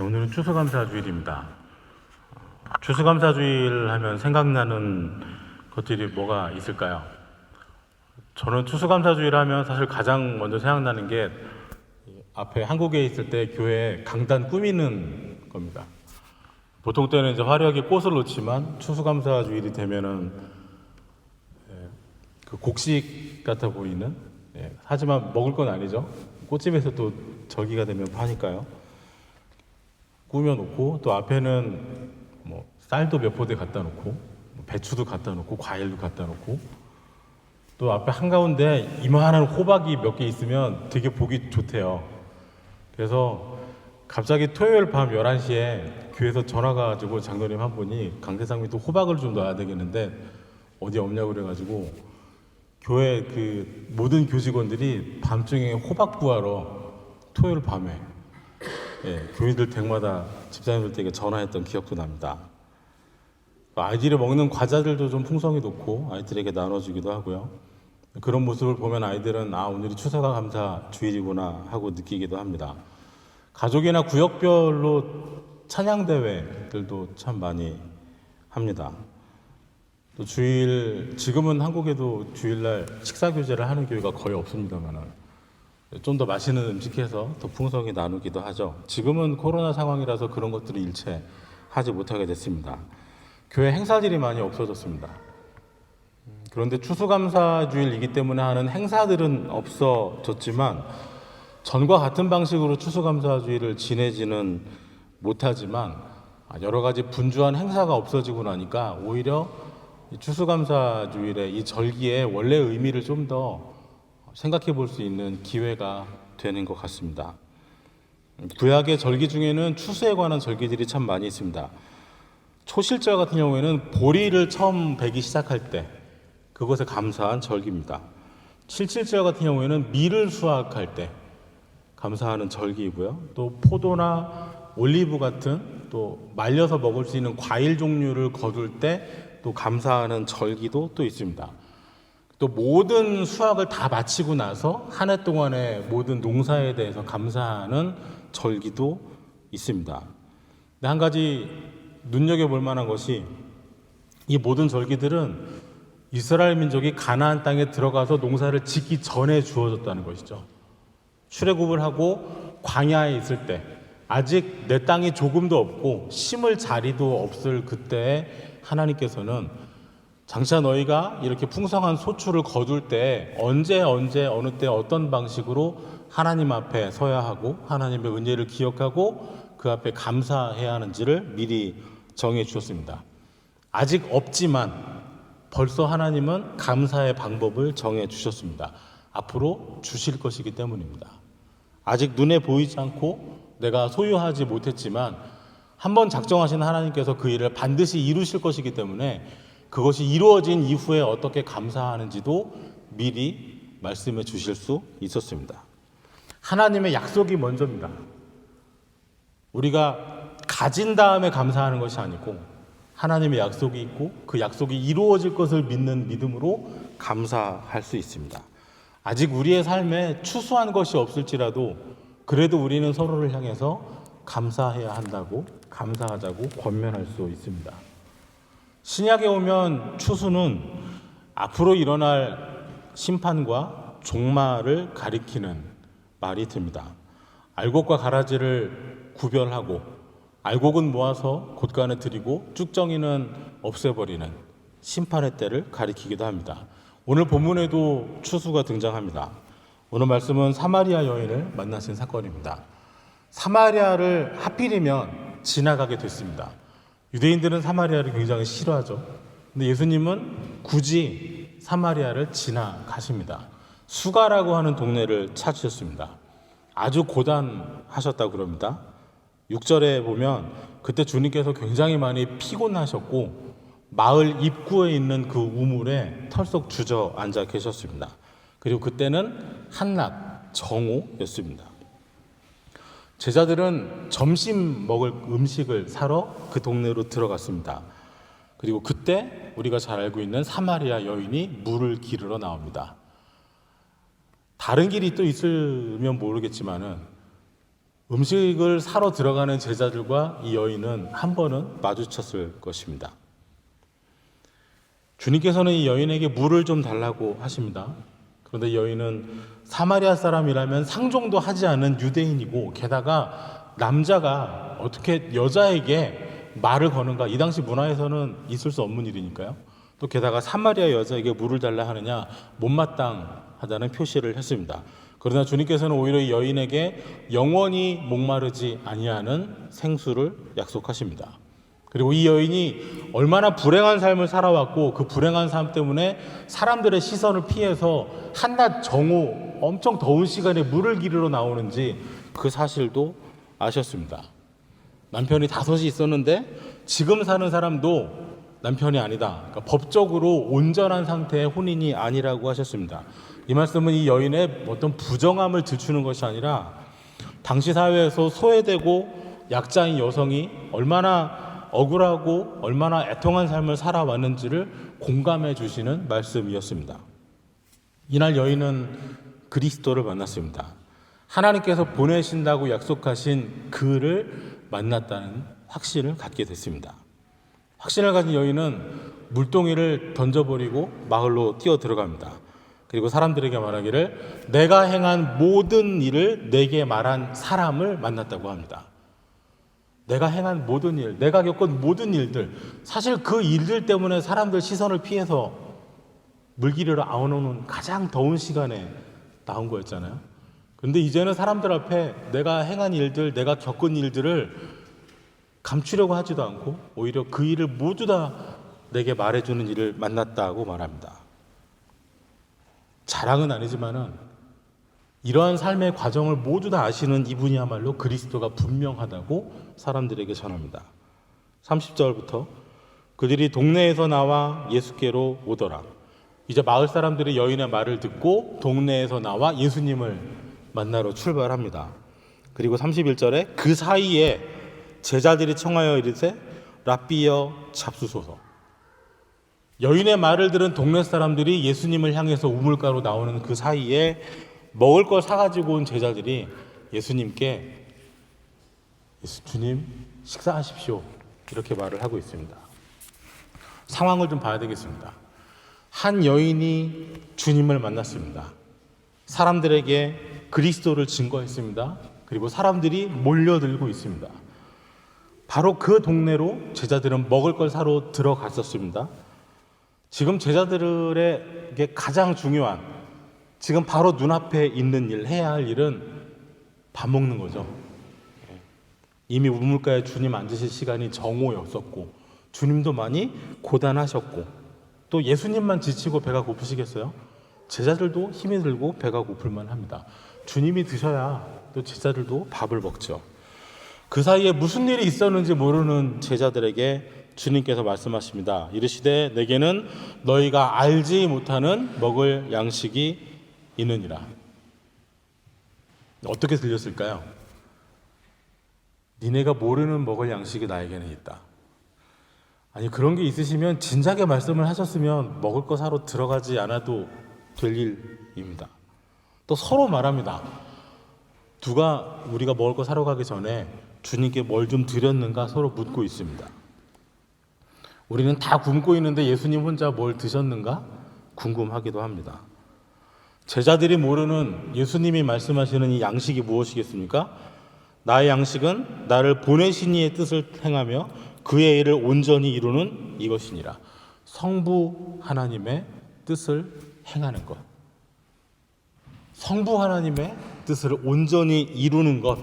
네, 오늘은 추수감사 주일입니다. 어, 추수감사 주일 하면 생각나는 것들이 뭐가 있을까요? 저는 추수감사 주일 하면 사실 가장 먼저 생각나는 게 앞에 한국에 있을 때 교회 강단 꾸미는 겁니다. 보통 때는 이제 화려하게 꽃을 놓지만 추수감사 주일이 되면은 예, 그 곡식 같아 보이는 예, 하지만 먹을 건 아니죠. 꽃집에서 또 절기가 되면 파니까요. 꾸며놓고 또 앞에는 뭐 쌀도 몇 포대 갖다 놓고 뭐 배추도 갖다 놓고 과일도 갖다 놓고 또 앞에 한가운데 이만한 호박이 몇 개 있으면 되게 보기 좋대요. 그래서 갑자기 토요일 밤 11시에 교회에서 전화가 가지고 장로님 한 분이 강대상 밑에 호박을 좀 넣어야 되겠는데 어디 없냐고 그래가지고 교회 그 모든 교직원들이 밤중에 호박 구하러 토요일 밤에 예, 교인들 댁마다 집사님들에게 전화했던 기억도 납니다. 아이들이 먹는 과자들도 좀 풍성히 놓고 아이들에게 나눠주기도 하고요. 그런 모습을 보면 아이들은 아 오늘이 추석과 감사 주일이구나 하고 느끼기도 합니다. 가족이나 구역별로 찬양 대회들도 참 많이 합니다. 또 주일 지금은 한국에도 주일날 식사 교제를 하는 교회가 거의 없습니다만은 좀 더 맛있는 음식해서 더 풍성히 나누기도 하죠. 지금은 코로나 상황이라서 그런 것들을 일체 하지 못하게 됐습니다. 교회 행사들이 많이 없어졌습니다. 그런데 추수감사주일이기 때문에 하는 행사들은 없어졌지만 전과 같은 방식으로 추수감사주일을 지내지는 못하지만 여러 가지 분주한 행사가 없어지고 나니까 오히려 이 추수감사주일의 이 절기의 원래 의미를 좀더 생각해 볼 수 있는 기회가 되는 것 같습니다. 구약의 절기 중에는 추수에 관한 절기들이 참 많이 있습니다. 초실절 같은 경우에는 보리를 처음 베기 시작할 때 그것에 감사한 절기입니다. 칠칠절 같은 경우에는 밀을 수확할 때 감사하는 절기이고요. 또 포도나 올리브 같은 또 말려서 먹을 수 있는 과일 종류를 거둘 때 또 감사하는 절기도 또 있습니다. 또 모든 수확을 다 마치고 나서 한 해 동안의 모든 농사에 대해서 감사하는 절기도 있습니다. 근데 한 가지 눈여겨볼 만한 것이 이 모든 절기들은 이스라엘 민족이 가나안 땅에 들어가서 농사를 짓기 전에 주어졌다는 것이죠. 출애굽을 하고 광야에 있을 때 아직 내 땅이 조금도 없고 심을 자리도 없을 그때에 하나님께서는 장차 너희가 이렇게 풍성한 소출을 거둘 때 언제 언제 어느 때 어떤 방식으로 하나님 앞에 서야 하고 하나님의 은혜를 기억하고 그 앞에 감사해야 하는지를 미리 정해 주셨습니다. 아직 없지만 벌써 하나님은 감사의 방법을 정해 주셨습니다. 앞으로 주실 것이기 때문입니다. 아직 눈에 보이지 않고 내가 소유하지 못했지만 한번 작정하신 하나님께서 그 일을 반드시 이루실 것이기 때문에 그것이 이루어진 이후에 어떻게 감사하는지도 미리 말씀해 주실 수 있었습니다. 하나님의 약속이 먼저입니다. 우리가 가진 다음에 감사하는 것이 아니고 하나님의 약속이 있고 그 약속이 이루어질 것을 믿는 믿음으로 감사할 수 있습니다. 아직 우리의 삶에 추수한 것이 없을지라도 그래도 우리는 서로를 향해서 감사해야 한다고 감사하자고 권면할 수 있습니다. 신약에 오면 추수는 앞으로 일어날 심판과 종말을 가리키는 말이 듭니다. 알곡과 가라지를 구별하고 알곡은 모아서 곳간에 들이고 쭉정이는 없애버리는 심판의 때를 가리키기도 합니다. 오늘 본문에도 추수가 등장합니다. 오늘 말씀은 사마리아 여인을 만나신 사건입니다. 사마리아를 하필이면 지나가게 됐습니다. 유대인들은 사마리아를 굉장히 싫어하죠. 근데 예수님은 굳이 사마리아를 지나가십니다. 수가라고 하는 동네를 찾으셨습니다. 아주 고단하셨다고 그럽니다. 6절에 보면 그때 주님께서 굉장히 많이 피곤하셨고 마을 입구에 있는 그 우물에 털썩 주저앉아 계셨습니다. 그리고 그때는 한낮 정오였습니다. 제자들은 점심 먹을 음식을 사러 그 동네로 들어갔습니다. 그리고 그때 우리가 잘 알고 있는 사마리아 여인이 물을 기르러 나옵니다. 다른 길이 또 있으면 모르겠지만은 음식을 사러 들어가는 제자들과 이 여인은 한 번은 마주쳤을 것입니다. 주님께서는 이 여인에게 물을 좀 달라고 하십니다. 그런데 여인은 사마리아 사람이라면 상종도 하지 않은 유대인이고 게다가 남자가 어떻게 여자에게 말을 거는가 이 당시 문화에서는 있을 수 없는 일이니까요. 또 게다가 사마리아 여자에게 물을 달라 하느냐 못마땅하다는 표시를 했습니다. 그러나 주님께서는 오히려 이 여인에게 영원히 목마르지 아니하는 생수를 약속하십니다. 그리고 이 여인이 얼마나 불행한 삶을 살아왔고 그 불행한 삶 때문에 사람들의 시선을 피해서 한낮 정오 엄청 더운 시간에 물을 기르러 나오는지 그 사실도 아셨습니다. 남편이 다섯이 있었는데 지금 사는 사람도 남편이 아니다. 그러니까 법적으로 온전한 상태의 혼인이 아니라고 하셨습니다. 이 말씀은 이 여인의 어떤 부정함을 들추는 것이 아니라 당시 사회에서 소외되고 약자인 여성이 얼마나 억울하고 얼마나 애통한 삶을 살아왔는지를 공감해 주시는 말씀이었습니다. 이날 여인은 그리스도를 만났습니다. 하나님께서 보내신다고 약속하신 그를 만났다는 확신을 갖게 됐습니다. 확신을 가진 여인은 물동이를 던져버리고 마을로 뛰어 들어갑니다. 그리고 사람들에게 말하기를 내가 행한 모든 일을 내게 말한 사람을 만났다고 합니다. 내가 행한 모든 일, 내가 겪은 모든 일들, 사실 그 일들 때문에 사람들 시선을 피해서 물기르러 아오는 가장 더운 시간에 나온 거였잖아요. 그런데 이제는 사람들 앞에 내가 행한 일들, 내가 겪은 일들을 감추려고 하지도 않고 오히려 그 일을 모두 다 내게 말해주는 일을 만났다고 말합니다. 자랑은 아니지만은 이러한 삶의 과정을 모두 다 아시는 이분이야말로 그리스도가 분명하다고 사람들에게 전합니다. 30절부터 그들이 동네에서 나와 예수께로 오더라. 이제 마을 사람들이 여인의 말을 듣고 동네에서 나와 예수님을 만나러 출발합니다. 그리고 31절에 그 사이에 제자들이 청하여 이르되 랍비여 잡수소서. 여인의 말을 들은 동네 사람들이 예수님을 향해서 우물가로 나오는 그 사이에 먹을 걸 사가지고 온 제자들이 예수님께 예수 주님 식사하십시오 이렇게 말을 하고 있습니다. 상황을 좀 봐야 되겠습니다. 한 여인이 주님을 만났습니다. 사람들에게 그리스도를 증거했습니다. 그리고 사람들이 몰려들고 있습니다. 바로 그 동네로 제자들은 먹을 걸 사러 들어갔었습니다. 지금 제자들에게 가장 중요한 지금 바로 눈앞에 있는 일, 해야 할 일은 밥 먹는 거죠. 이미 우물가에 주님 앉으실 시간이 정오였었고, 주님도 많이 고단하셨고, 또 예수님만 지치고 배가 고프시겠어요? 제자들도 힘이 들고 배가 고플만 합니다. 주님이 드셔야 또 제자들도 밥을 먹죠. 그 사이에 무슨 일이 있었는지 모르는 제자들에게 주님께서 말씀하십니다. 이르시되 내게는 너희가 알지 못하는 먹을 양식이 있느니라. 어떻게 들렸을까요? 니네가 모르는 먹을 양식이 나에게는 있다. 아니 그런 게 있으시면 진작에 말씀을 하셨으면 먹을 거 사러 들어가지 않아도 될 일입니다. 또 서로 말합니다. 누가 우리가 먹을 거 사러 가기 전에 주님께 뭘 좀 드렸는가 서로 묻고 있습니다. 우리는 다 굶고 있는데 예수님 혼자 뭘 드셨는가 궁금하기도 합니다. 제자들이 모르는 예수님이 말씀하시는 이 양식이 무엇이겠습니까? 나의 양식은 나를 보내신 이의 뜻을 행하며 그의 일을 온전히 이루는 이것이니라. 성부 하나님의 뜻을 행하는 것. 성부 하나님의 뜻을 온전히 이루는 것.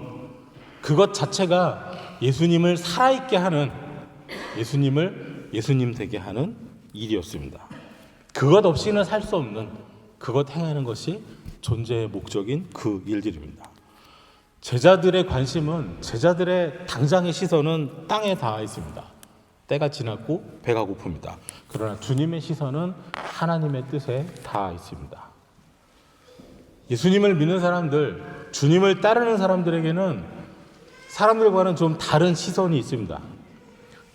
그것 자체가 예수님을 살아있게 하는 예수님을 예수님 되게 하는 일이었습니다. 그것 없이는 살 수 없는 그것 행하는 것이 존재의 목적인 그 일들입니다. 제자들의 관심은 제자들의 당장의 시선은 땅에 닿아 있습니다. 때가 지났고 배가 고픕니다. 그러나 주님의 시선은 하나님의 뜻에 닿아 있습니다. 예수님을 믿는 사람들, 주님을 따르는 사람들에게는 사람들과는 좀 다른 시선이 있습니다.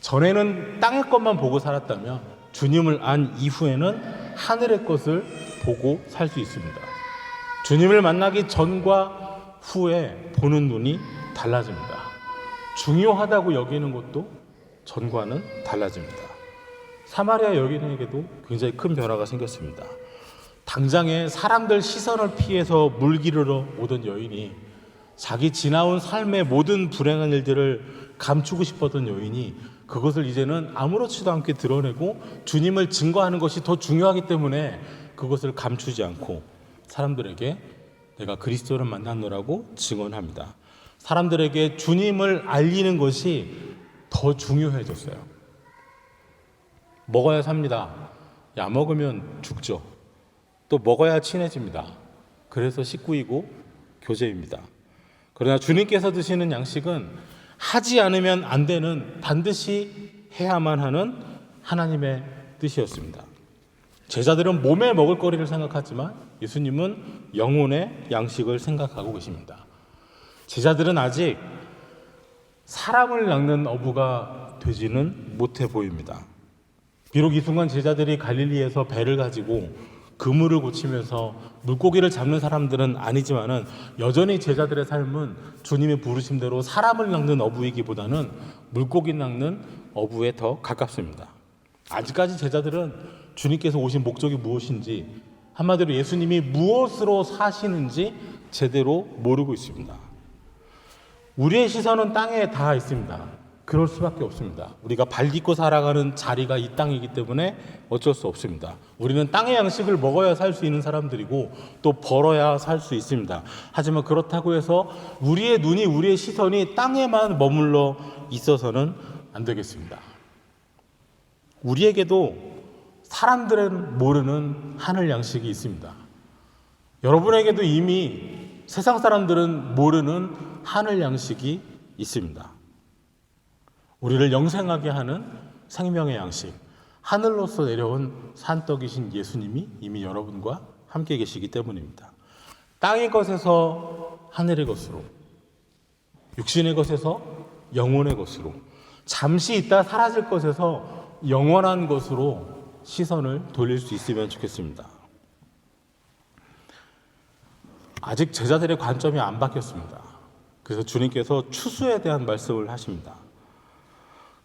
전에는 땅의 것만 보고 살았다면 주님을 안 이후에는 하늘의 것을 보고 살 수 있습니다. 주님을 만나기 전과 후에 보는 눈이 달라집니다. 중요하다고 여기는 것도 전과는 달라집니다. 사마리아 여인에게도 굉장히 큰 변화가 생겼습니다. 당장에 사람들 시선을 피해서 물 기르러 오던 여인이 자기 지나온 삶의 모든 불행한 일들을 감추고 싶었던 여인이 그것을 이제는 아무렇지도 않게 드러내고 주님을 증거하는 것이 더 중요하기 때문에 그것을 감추지 않고 사람들에게 내가 그리스도를 만났노라고 증언합니다. 사람들에게 주님을 알리는 것이 더 중요해졌어요. 먹어야 삽니다. 야 먹으면 죽죠. 또 먹어야 친해집니다. 그래서 식구이고 교제입니다. 그러나 주님께서 드시는 양식은 하지 않으면 안 되는 반드시 해야만 하는 하나님의 뜻이었습니다. 제자들은 몸에 먹을 거리를 생각하지만 예수님은 영혼의 양식을 생각하고 계십니다. 제자들은 아직 사람을 낚는 어부가 되지는 못해 보입니다. 비록 이 순간 제자들이 갈릴리에서 배를 가지고 그물을 고치면서 물고기를 잡는 사람들은 아니지만은 여전히 제자들의 삶은 주님의 부르심대로 사람을 낚는 어부이기보다는 물고기 낚는 어부에 더 가깝습니다. 아직까지 제자들은 주님께서 오신 목적이 무엇인지 한마디로 예수님이 무엇으로 사시는지 제대로 모르고 있습니다. 우리의 시선은 땅에 닿아 있습니다. 그럴 수밖에 없습니다. 우리가 발 딛고 살아가는 자리가 이 땅이기 때문에 어쩔 수 없습니다. 우리는 땅의 양식을 먹어야 살 수 있는 사람들이고 또 벌어야 살 수 있습니다. 하지만 그렇다고 해서 우리의 눈이 우리의 시선이 땅에만 머물러 있어서는 안 되겠습니다. 우리에게도 사람들은 모르는 하늘 양식이 있습니다. 여러분에게도 이미 세상 사람들은 모르는 하늘 양식이 있습니다. 우리를 영생하게 하는 생명의 양식, 하늘로서 내려온 산떡이신 예수님이 이미 여러분과 함께 계시기 때문입니다. 땅의 것에서 하늘의 것으로, 육신의 것에서 영혼의 것으로, 잠시 있다 사라질 것에서 영원한 것으로 시선을 돌릴 수 있으면 좋겠습니다. 아직 제자들의 관점이 안 바뀌었습니다. 그래서 주님께서 추수에 대한 말씀을 하십니다.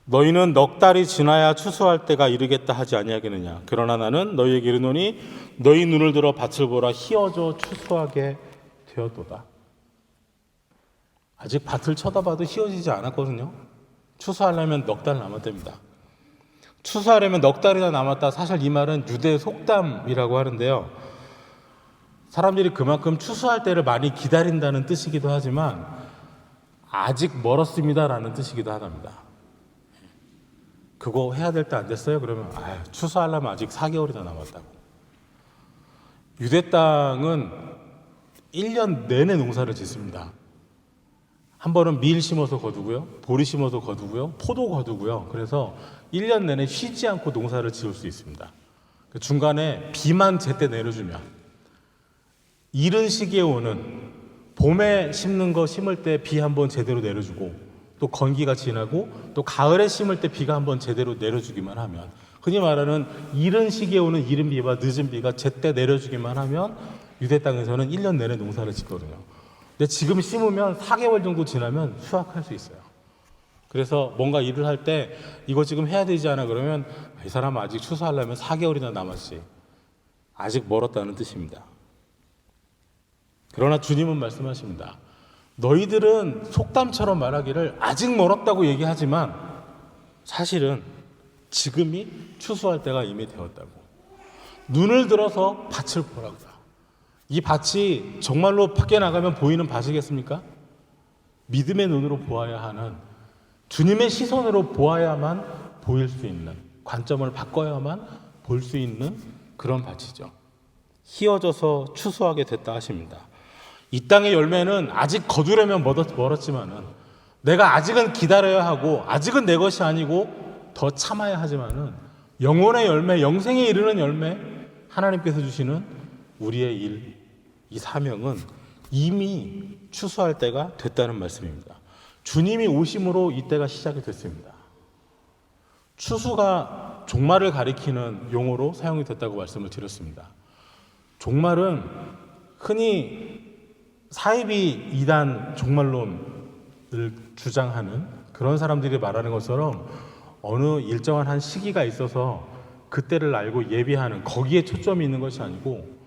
너희는 넉 달이 지나야 추수할 때가 이르겠다 하지 아니하겠느냐. 그러나 나는 너희에게 이르노니 너희 눈을 들어 밭을 보라 희어져 추수하게 되었도다. 아직 밭을 쳐다봐도 희어지지 않았거든요. 추수하려면 넉 달 남았답니다. 추수하려면 넉 달이나 남았다. 사실 이 말은 유대 속담이라고 하는데요. 사람들이 그만큼 추수할 때를 많이 기다린다는 뜻이기도 하지만 아직 멀었습니다라는 뜻이기도 하답니다. 그거 해야 될 때 안 됐어요? 그러면 아, 추수하려면 아직 4개월이나 남았다고. 유대 땅은 1년 내내 농사를 짓습니다. 한 번은 밀 심어서 거두고요. 보리 심어서 거두고요. 포도 거두고요. 그래서 1년 내내 쉬지 않고 농사를 지을 수 있습니다. 그 중간에 비만 제때 내려주면 이른 시기에 오는 봄에 심는 거 심을 때 비 한 번 제대로 내려주고 또 건기가 지나고 또 가을에 심을 때 비가 한번 제대로 내려주기만 하면 흔히 말하는 이른 시기에 오는 이른 비와 늦은 비가 제때 내려주기만 하면 유대 땅에서는 1년 내내 농사를 짓거든요. 근데 지금 심으면 4개월 정도 지나면 수확할 수 있어요. 그래서 뭔가 일을 할 때 이거 지금 해야 되지 않아 그러면 이 사람 아직 추수하려면 4개월이나 남았지. 아직 멀었다는 뜻입니다. 그러나 주님은 말씀하십니다. 너희들은 속담처럼 말하기를 아직 멀었다고 얘기하지만 사실은 지금이 추수할 때가 이미 되었다고. 눈을 들어서 밭을 보라고. 이 밭이 정말로 밖에 나가면 보이는 밭이겠습니까? 믿음의 눈으로 보아야 하는 주님의 시선으로 보아야만 보일 수 있는 관점을 바꿔야만 볼 수 있는 그런 밭이죠. 희어져서 추수하게 됐다 하십니다. 이 땅의 열매는 아직 거두려면 멀었지만은 내가 아직은 기다려야 하고 아직은 내 것이 아니고 더 참아야 하지만은 영혼의 열매, 영생에 이르는 열매 하나님께서 주시는 우리의 일, 이 사명은 이미 추수할 때가 됐다는 말씀입니다. 주님이 오심으로 이때가 시작이 됐습니다. 추수가 종말을 가리키는 용어로 사용이 됐다고 말씀을 드렸습니다. 종말은 흔히 사이비 이단 종말론 주장하는 그런 사람들이 말하는 것처럼 어느 일정한 한 시기가 있어서 그때를 알고 예비하는 거기에 초점이 있는 것이 아니고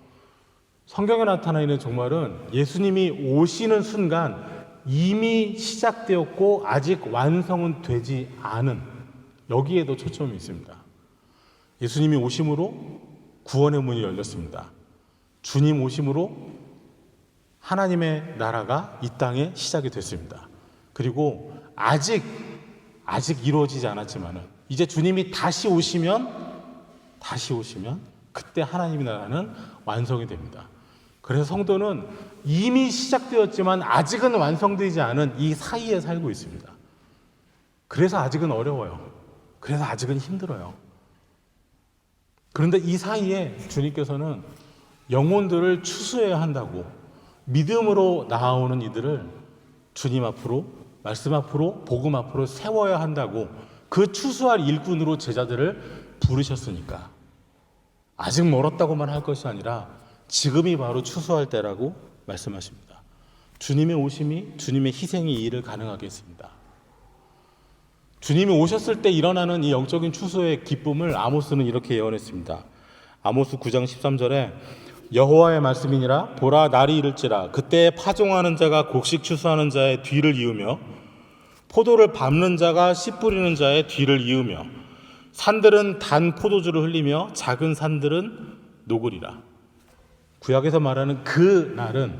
성경에 나타나 있는 종말은 예수님이 오시는 순간 이미 시작되었고 아직 완성은 되지 않은 여기에도 초점이 있습니다. 예수님이 오심으로 구원의 문이 열렸습니다. 주님 오심으로 하나님의 나라가 이 땅에 시작이 됐습니다. 그리고 아직 아직 이루어지지 않았지만은 이제 주님이 다시 오시면 다시 오시면 그때 하나님의 나라는 완성이 됩니다. 그래서 성도는 이미 시작되었지만 아직은 완성되지 않은 이 사이에 살고 있습니다. 그래서 아직은 어려워요. 그래서 아직은 힘들어요. 그런데 이 사이에 주님께서는 영혼들을 추수해야 한다고 믿음으로 나아오는 이들을 주님 앞으로 말씀 앞으로 복음 앞으로 세워야 한다고 그 추수할 일꾼으로 제자들을 부르셨으니까 아직 멀었다고만 할 것이 아니라 지금이 바로 추수할 때라고 말씀하십니다. 주님의 오심이 주님의 희생이 이 일을 가능하게 했습니다. 주님이 오셨을 때 일어나는 이 영적인 추수의 기쁨을 아모스는 이렇게 예언했습니다. 아모스 9장 13절에 여호와의 말씀이니라 보라 날이 이를지라 그때 파종하는 자가 곡식 추수하는 자의 뒤를 이으며 포도를 밟는 자가 씨 뿌리는 자의 뒤를 이으며 산들은 단 포도주를 흘리며 작은 산들은 녹으리라. 구약에서 말하는 그 날은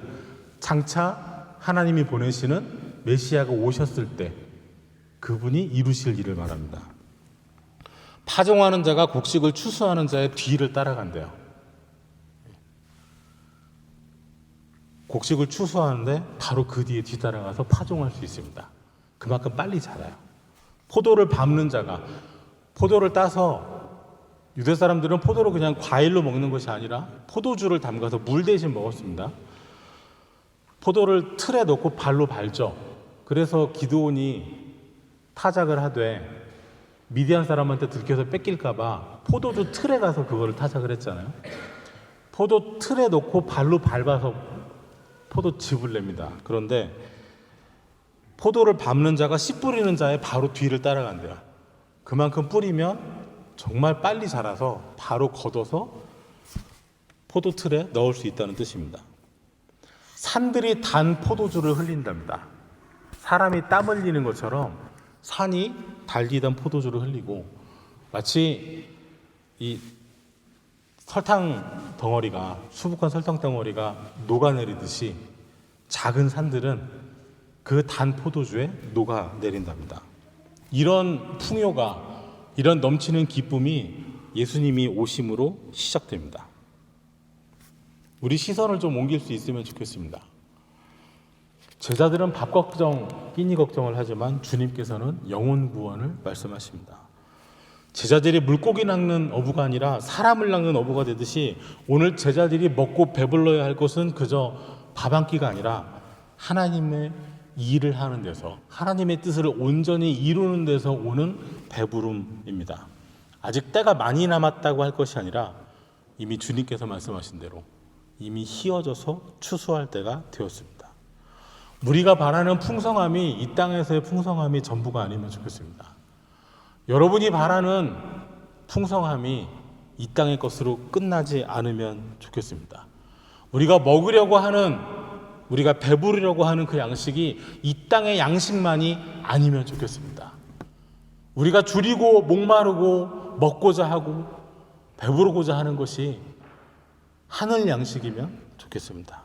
장차 하나님이 보내시는 메시아가 오셨을 때 그분이 이루실 일을 말합니다. 파종하는 자가 곡식을 추수하는 자의 뒤를 따라간대요. 곡식을 추수하는데 바로 그 뒤에 뒤따라가서 파종할 수 있습니다. 그만큼 빨리 자라요. 포도를 밟는 자가 포도를 따서 유대 사람들은 포도를 그냥 과일로 먹는 것이 아니라 포도주를 담가서 물 대신 먹었습니다. 포도를 틀에 넣고 발로 밟죠. 그래서 기드온이 타작을 하되 미디안 사람한테 들켜서 뺏길까봐 포도주 틀에 가서 그거를 타작을 했잖아요. 포도 틀에 넣고 발로 밟아서 포도 즙을 냅니다. 그런데 포도를 밟는 자가 씨 뿌리는 자의 바로 뒤를 따라간대요. 그만큼 뿌리면 정말 빨리 자라서 바로 걷어서 포도 틀에 넣을 수 있다는 뜻입니다. 산들이 단 포도주를 흘린답니다. 사람이 땀 흘리는 것처럼 산이 달디던 포도주를 흘리고 마치 이 설탕 덩어리가 수북한 설탕 덩어리가 녹아내리듯이 작은 산들은 그 단 포도주에 녹아내린답니다. 이런 풍요가 이런 넘치는 기쁨이 예수님이 오심으로 시작됩니다. 우리 시선을 좀 옮길 수 있으면 좋겠습니다. 제자들은 밥 걱정, 끼니 걱정을 하지만 주님께서는 영혼 구원을 말씀하십니다. 제자들이 물고기 낚는 어부가 아니라 사람을 낚는 어부가 되듯이 오늘 제자들이 먹고 배불러야 할 것은 그저 밥 한 끼가 아니라 하나님의 일을 하는 데서 하나님의 뜻을 온전히 이루는 데서 오는 배부름입니다. 아직 때가 많이 남았다고 할 것이 아니라 이미 주님께서 말씀하신 대로 이미 희어져서 추수할 때가 되었습니다. 우리가 바라는 풍성함이 이 땅에서의 풍성함이 전부가 아니면 좋겠습니다. 여러분이 바라는 풍성함이 이 땅의 것으로 끝나지 않으면 좋겠습니다. 우리가 먹으려고 하는 우리가 배부르려고 하는 그 양식이 이 땅의 양식만이 아니면 좋겠습니다. 우리가 줄이고 목마르고 먹고자 하고 배부르고자 하는 것이 하늘 양식이면 좋겠습니다.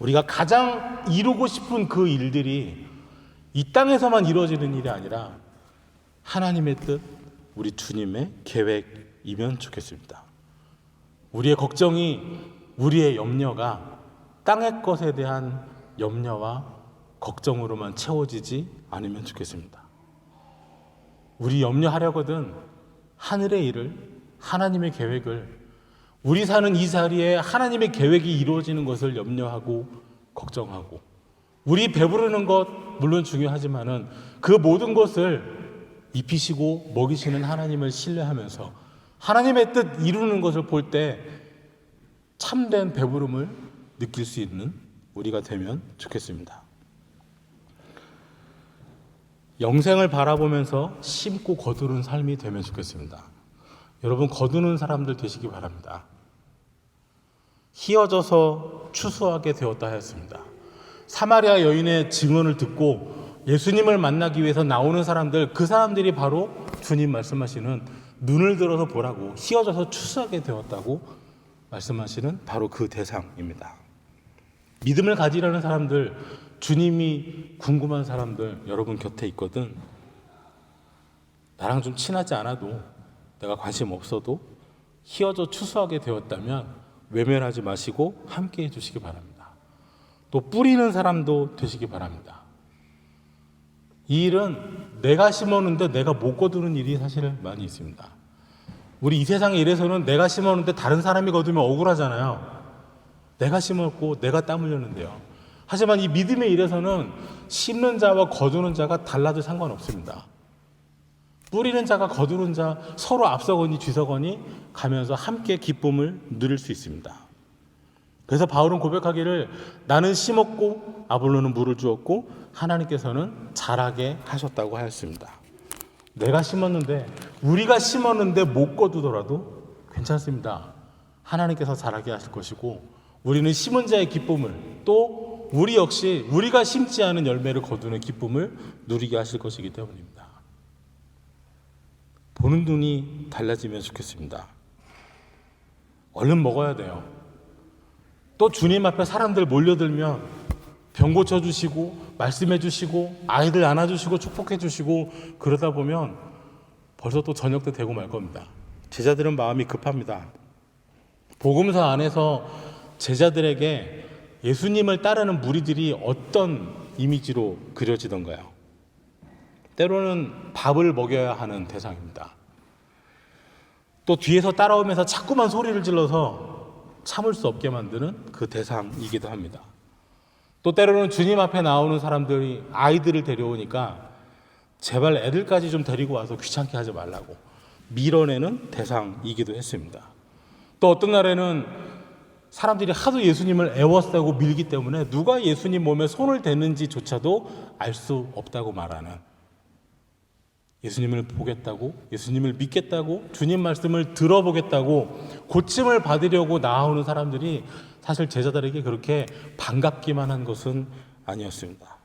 우리가 가장 이루고 싶은 그 일들이 이 땅에서만 이루어지는 일이 아니라 하나님의 뜻, 우리 주님의 계획이면 좋겠습니다. 우리의 걱정이, 우리의 염려가 땅의 것에 대한 염려와 걱정으로만 채워지지 않으면 좋겠습니다. 우리 염려하려거든 하늘의 일을, 하나님의 계획을 우리 사는 이 자리에 하나님의 계획이 이루어지는 것을 염려하고 걱정하고 우리 배부르는 것 물론 중요하지만은 그 모든 것을 입히시고 먹이시는 하나님을 신뢰하면서 하나님의 뜻 이루는 것을 볼 때 참된 배부름을 느낄 수 있는 우리가 되면 좋겠습니다. 영생을 바라보면서 심고 거두는 삶이 되면 좋겠습니다. 여러분 거두는 사람들 되시기 바랍니다. 희어져서 추수하게 되었다 하였습니다. 사마리아 여인의 증언을 듣고 예수님을 만나기 위해서 나오는 사람들 그 사람들이 바로 주님 말씀하시는 눈을 들어서 보라고 희어져서 추수하게 되었다고 말씀하시는 바로 그 대상입니다. 믿음을 가지려는 사람들 주님이 궁금한 사람들 여러분 곁에 있거든. 나랑 좀 친하지 않아도 내가 관심 없어도 희어져 추수하게 되었다면 외면하지 마시고 함께 해주시기 바랍니다. 또 뿌리는 사람도 되시기 바랍니다. 이 일은 내가 심었는데 내가 못 거두는 일이 사실 많이 있습니다. 우리 이 세상의 일에서는 내가 심었는데 다른 사람이 거두면 억울하잖아요. 내가 심었고 내가 땀 흘렸는데요. 하지만 이 믿음의 일에서는 심는 자와 거두는 자가 달라도 상관없습니다. 뿌리는 자가 거두는 자 서로 앞서거니 뒤서거니 가면서 함께 기쁨을 누릴 수 있습니다. 그래서 바울은 고백하기를 나는 심었고 아볼로는 물을 주었고 하나님께서는 자라게 하셨다고 하였습니다. 내가 심었는데 우리가 심었는데 못 거두더라도 괜찮습니다. 하나님께서 자라게 하실 것이고 우리는 심은 자의 기쁨을 또 우리 역시 우리가 심지 않은 열매를 거두는 기쁨을 누리게 하실 것이기 때문입니다. 보는 눈이 달라지면 좋겠습니다. 얼른 먹어야 돼요. 또 주님 앞에 사람들 몰려들면 병 고쳐 주시고 말씀해 주시고 아이들 안아 주시고 축복해 주시고 그러다 보면 벌써 또 저녁 때 되고 말 겁니다. 제자들은 마음이 급합니다. 복음서 안에서 제자들에게 예수님을 따르는 무리들이 어떤 이미지로 그려지던가요? 때로는 밥을 먹여야 하는 대상입니다. 또 뒤에서 따라오면서 자꾸만 소리를 질러서 참을 수 없게 만드는 그 대상이기도 합니다. 또 때로는 주님 앞에 나오는 사람들이 아이들을 데려오니까 제발 애들까지 좀 데리고 와서 귀찮게 하지 말라고 밀어내는 대상이기도 했습니다. 또 어떤 날에는 사람들이 하도 예수님을 애워싸고 밀기 때문에 누가 예수님 몸에 손을 대는지조차도 알 수 없다고 말하는 예수님을 보겠다고, 예수님을 믿겠다고, 주님 말씀을 들어보겠다고 고침을 받으려고 나오는 사람들이 사실 제자들에게 그렇게 반갑기만 한 것은 아니었습니다.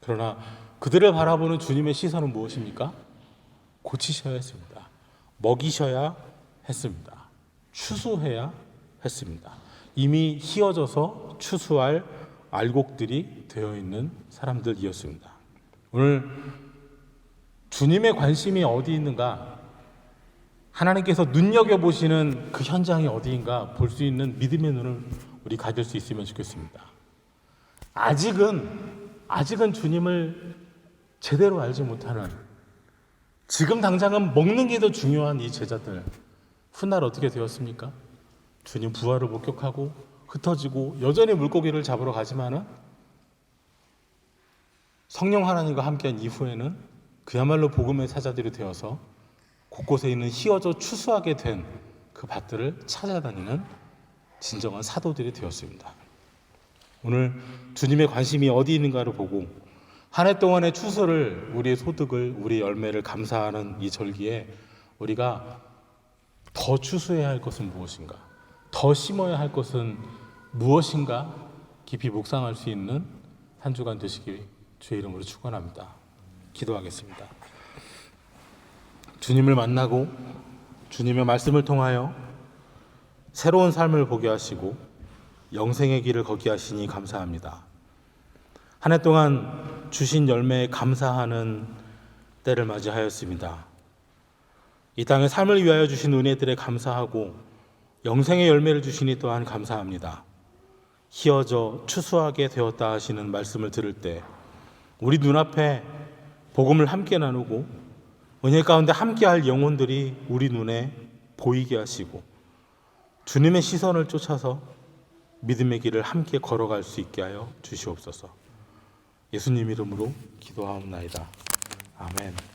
그러나 그들을 바라보는 주님의 시선은 무엇입니까? 고치셔야 했습니다. 먹이셔야 했습니다. 추수해야 했습니다. 이미 희어져서 추수할 알곡들이 되어 있는 사람들이었습니다. 오늘 주님의 관심이 어디 있는가? 하나님께서 눈여겨보시는 그 현장이 어디인가 볼 수 있는 믿음의 눈을 우리 가질 수 있으면 좋겠습니다. 아직은, 아직은 주님을 제대로 알지 못하는 지금 당장은 먹는 게 더 중요한 이 제자들. 훗날 어떻게 되었습니까? 주님 부활을 목격하고 흩어지고 여전히 물고기를 잡으러 가지만은 성령 하나님과 함께한 이후에는 그야말로 복음의 사자들이 되어서 곳곳에 있는 희어져 추수하게 된 그 밭들을 찾아다니는 진정한 사도들이 되었습니다. 오늘 주님의 관심이 어디 있는가를 보고 한 해 동안의 추수를 우리의 소득을 우리의 열매를 감사하는 이 절기에 우리가 더 추수해야 할 것은 무엇인가? 더 심어야 할 것은 무엇인가? 깊이 묵상할 수 있는 한 주간 되시길 주의 이름으로 축원합니다. 기도하겠습니다. 주님을 만나고 주님의 말씀을 통하여 새로운 삶을 보게 하시고 영생의 길을 걷게 하시니 감사합니다. 한 해 동안 주신 열매에 감사하는 때를 맞이하였습니다. 이 땅의 삶을 위하여 주신 은혜들에 감사하고 영생의 열매를 주시니 또한 감사합니다. 희어져 추수하게 되었다 하시는 말씀을 들을 때 우리 눈앞에 복음을 함께 나누고 은혜 가운데 함께 할 영혼들이 우리 눈에 보이게 하시고 주님의 시선을 쫓아서 믿음의 길을 함께 걸어갈 수 있게 하여 주시옵소서. 예수님 이름으로 기도하옵나이다. 아멘.